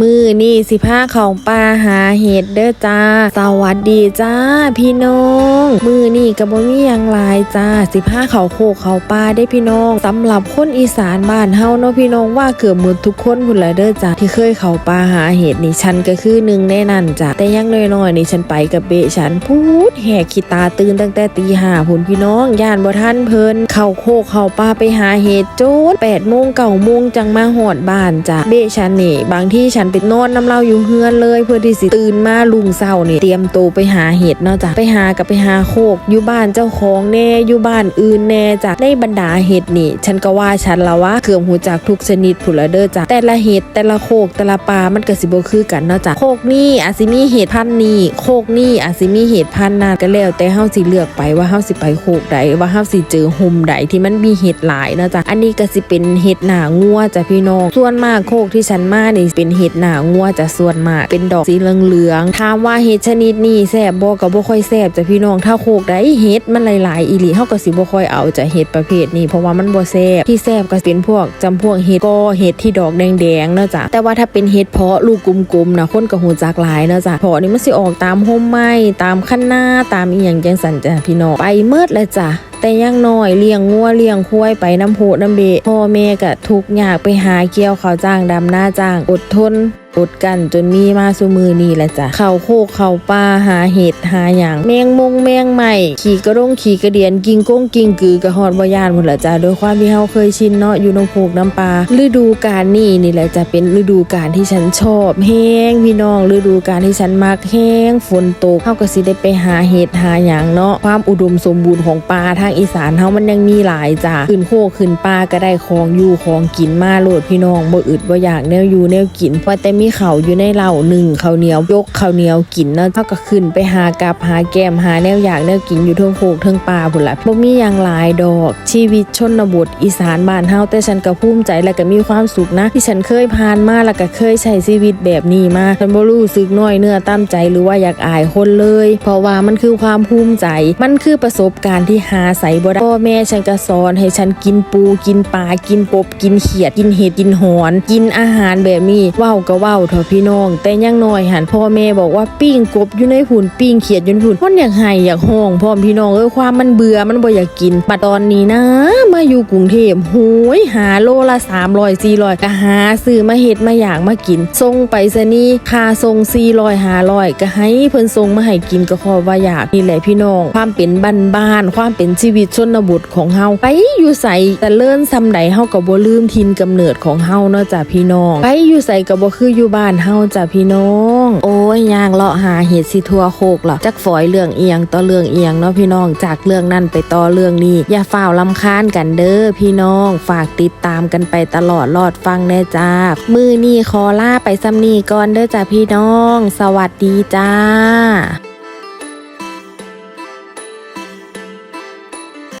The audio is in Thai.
มือนี่สิพาเขาป่าหาเห็ดเด้อจ้า สวัสดีจ้า พี่น้อง มือนี่ก็บ่มียังลายจ้า สิพาเขาโคกเขาป่าได้พี่น้องสำหรับคนอีสานบ้านเฮาเนาะพี่น้องว่าเกือบหมดทุกคนพุ่นละเด้อจ้าที่เคยเขาป่าหาเห็ดนี่ฉันก็คือหนึ่งในนั้นจ้ะแต่ยังน้อยๆนี่ฉันไปกับเบะฉันพูดแหกขีตาตื่นตั้งแต่ตีห้าพุ่นพี่น้องย่านบ่ทันเพลินเขาโคกเขาป่าไปหาเห็ดโจดแปดโมงเก้าโมงจังมาหอดบ้านจ้ะเบะฉันนี่บางที่ฉันไปนอนน้ำเล่าอยู่เฮือนเลย เพื่อที่สิตื่นมาลุงเศร้านี่เตรียมตัวไปหาเห็ดเนาะจ้ะไปหากับไปหาโคกอยู่บ้านเจ้าของแน่อยู่บ้านอื่นแน่จ้ะในบรรดาเห็ดนี่ ฉันก็ว่าฉันละว่าเกือบหูจักทุกชนิดผุละเด้อจ้ะแต่ละเห็ดแต่ละโคกแต่ละปลามันก็สิบ่คือกันเนาะจ้ะโคกนี่อาจสิมีเห็ดพันนี่โคกนี่อาจสิมีเห็ดพันนั้นก็แล้ว แต่เฮาสิเลือกไปว่าเฮาสิไปโคกใดว่าเฮาสิเจอหุมใดที่มันมีเห็ดหลายเนาะจ้ะอันนี้ก็สิเป็นเห็ดหนางัวจ้ะพี่น้องส่วนมากโคกที่ฉันมานี่เป็นเห็ดหนางัวจะส่วนมากเป็นดอกสีเหลืองๆถามว่าเห็ดชนิดนี้แซบบ่ก็บ่ค่อยแซบจ้ะพี่น้องถ้าโคกใดเห็ดมันหลายๆอีหลีเฮาก็สิบ่ค่อยเอาจะเห็ดประเภทนี้เพราะว่ามันบ่แซบที่แซบก็เป็นพวกจำพวกเห็ดก็เห็ดที่ดอกแดงๆเนาะจ้ะแต่ว่าถ้าเป็นเห็ดเพาะลูกกลมๆนะคนก็หูจักหลายเนาะจ้ะเพาะนี่มันสิออกตามห่มไม้ตามคันหน้าตามอีหยังจังสันจ้ะพี่น้องไปเมิดเลยจ้ะแต่ยังน้อยเลี้ยงงัวเลี้ยงควายไปน้ำโพน้ำเบะพ่อแม่ก็ทุกข์ยากไปหาเกี่ยวเขาจ้างดำหน้าจ้าง อดทน อดกันจนมีมาสุมือนี่แหละจ้ะเขาโคกเขาป่าหาเห็ดหาหยังแมงมงแมงใหม่ขี่กระด้งขี่กระเดียนกิงก้งกิงกือกระหอดวายานหมดละจ้ะโดยความที่เฮาเคยชินเนาะอยู่น้ำโพกน้ำปลาฤดูกาลนี่นี่แหละจะเป็นฤดูกาลที่ฉันชอบแห้งพี่น้องฤดูกาลที่ฉันมักแห้งฝนตกเฮาก็สิได้ไปหาเห็ดหาหยังเนาะความอุดมสมบูรณ์ของปลาทางอีสานเฮามันยังมีหลายจ้ะขึ้นโคกขึ้นปลาก็ได้ของอยู่ของกินมาโลดพี่น้องบ่อึดบ่อยากแนวอยู่แนวกินว่าแต่มีเขาอยู่ในเหล้าหนึ่งข้าวเหนียวยกข้าวเหนียวกินเนาะเฮาก็ขึ้นไปหากับหาแกมหาแนวอยากแนวกินอยู่เทิงโคกเทิงปลาพุ่นละบ่มีหยังหลายดอก ชีวิตชนบทอีสานบ้านเฮาแต่ฉันก็ภูมิใจและก็มีความสุขนะ ที่ฉันเคยผ่านมาแล้วก็เคยใช้ชีวิตแบบนี้มาฉันบ่รู้สึกน้อยเนื้อตั้มใจหรือว่าอยากอายคนเลย เพราะว่ามันคือความภูมิใจ มันคือประสบการณ์ที่หาใส่บ่ได้พ่อแม่ฉันก็สอนให้ฉันกินปูกินปลากินกบกินเขียดกินเห็ดกินหอน กินอาหารแบบนี้ว้าวก็ว้าเถอะพี่น้อง แต่ยังน้อยหันพ่อแม่บอกว่าปิ้งกบอยู่ในหุ่นปิ้งเขียดอยู่ในหุ่นมันอยากให้อยากห้องพ่อพี่น้องเอ้ยความมันเบื่อมันบ่อยากกินปัดตอนนี้นะ มาอยู่กรุงเทพโหยหาโลละ300 400ก็หาซื้อมาเฮ็ดมาอยากมากินส่งไปซะนี่ค่าส่ง400 500ก็ให้เพิ่นส่งมาให้กินก็ขอว่าอยากนี่แหละพี่น้อง ความเป็นบ้านๆความเป็นชีวิตชนบทของเฮาไปอยู่ใส่แต่เลิ่นซำใดเฮาก็บ่ลืมทินกำเนิดของเฮาเนาะจ้ะพี่น้องไปอยู่ใส่ก็บ่คืออยู่บ้านเฮาจ้ะพี่น้อง โอ้ยยางเลาะหาเห็ดสิทัวโคกหรอจักฝอยเรื่องเอียงต่อเรื่องเอียงเนาะพี่น้องจากเรื่องนั้นไปต่อเรื่องนี้ อย่าฝ่าวลำคาญกันเด้อพี่น้อง ฝากติดตามกันไปตลอดรอดฟังแน่จ้ามือนี่คอล่าไปซ้ำนี่ก่อนเด้อจ้ะพี่น้อง สวัสดีจ้า